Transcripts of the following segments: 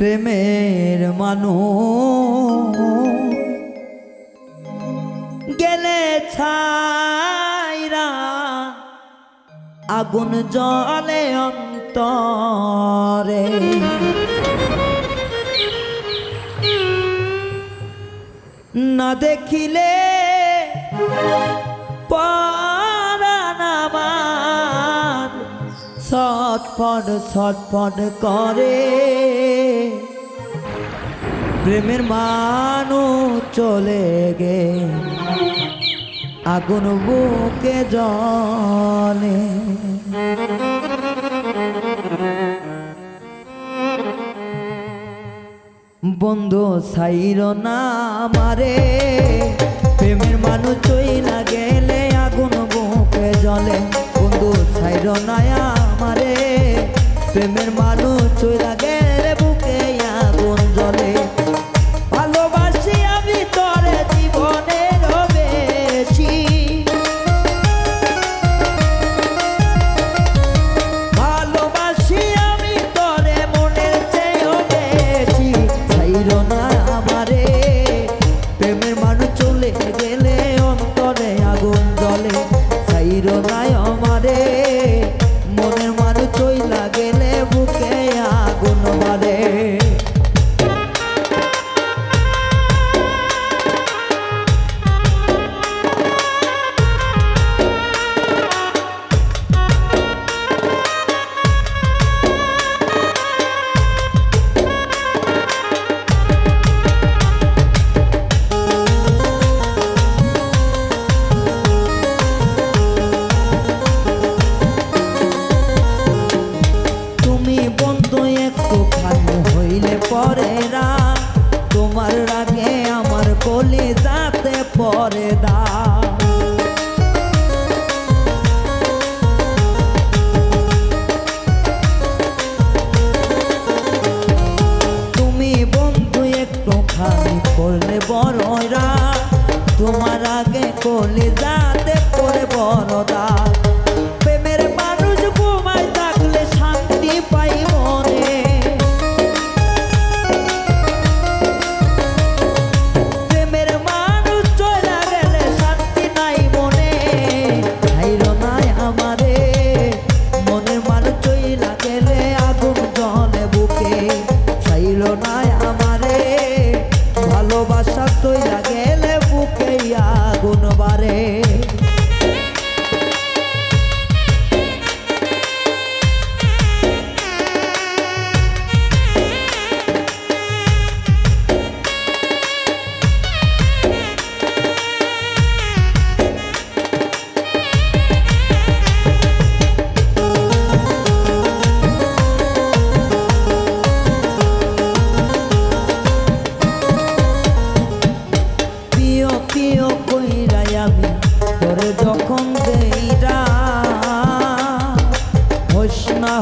প্রেমের মানু গেলে ছাইরা আগুন জলে অন্তরে। না দেখিলে আমার। ছটফট ছটফট করে প্রেমের মানু চলে গে। আগুন বুকে জলে। বন্ধু সাইর না মারে। প্রেমের মানুষ চইলা গেলে আগুন বুকে জলে। বন্ধু সাইর না আমারে প্রেমের মানুষ চইলা গেলে আমারে হইলে পরে রা তোমার রাগে আমার কলি যাতে পরে দা তুমি বন্ধু একটু খানি করলে বড়রা, তোমার আগে কলি যাতে পরে বড়দা গেলে বুকে আগুন বারে।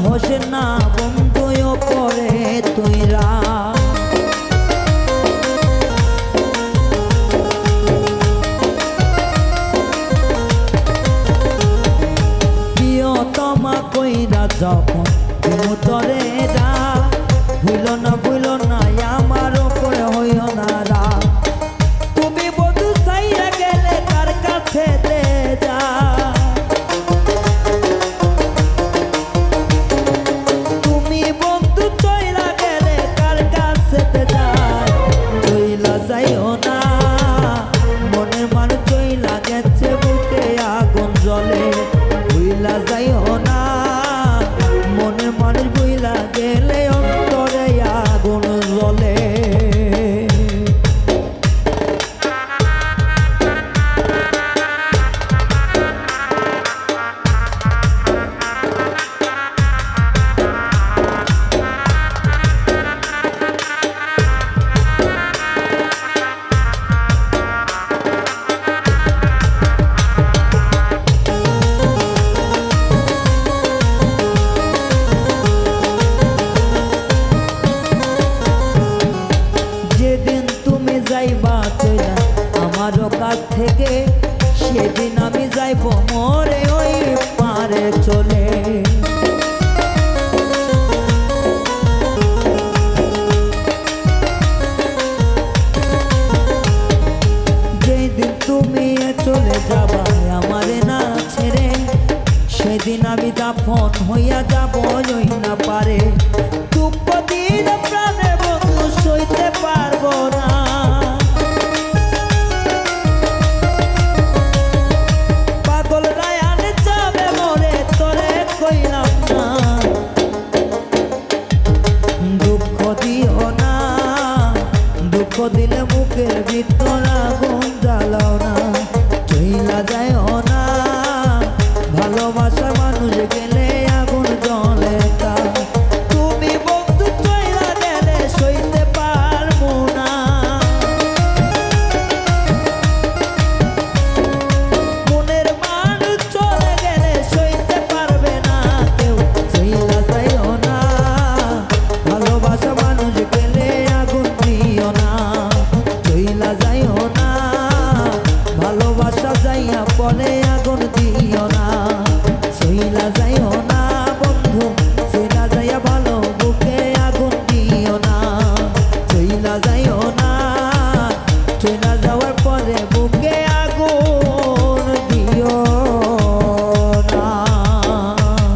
হোস না হোস বন্ধুও পরে তুইরা। প্রিয়তমা কইরা যখন তরে যা ভুল না কাছ থেকে সেদিন আমি যাইব মরে ওই পারে চলে। যেদিন তুমি চলে যাবা আমারে না ছেড়ে, সেদিন আমি দাফন হইয়া যাব।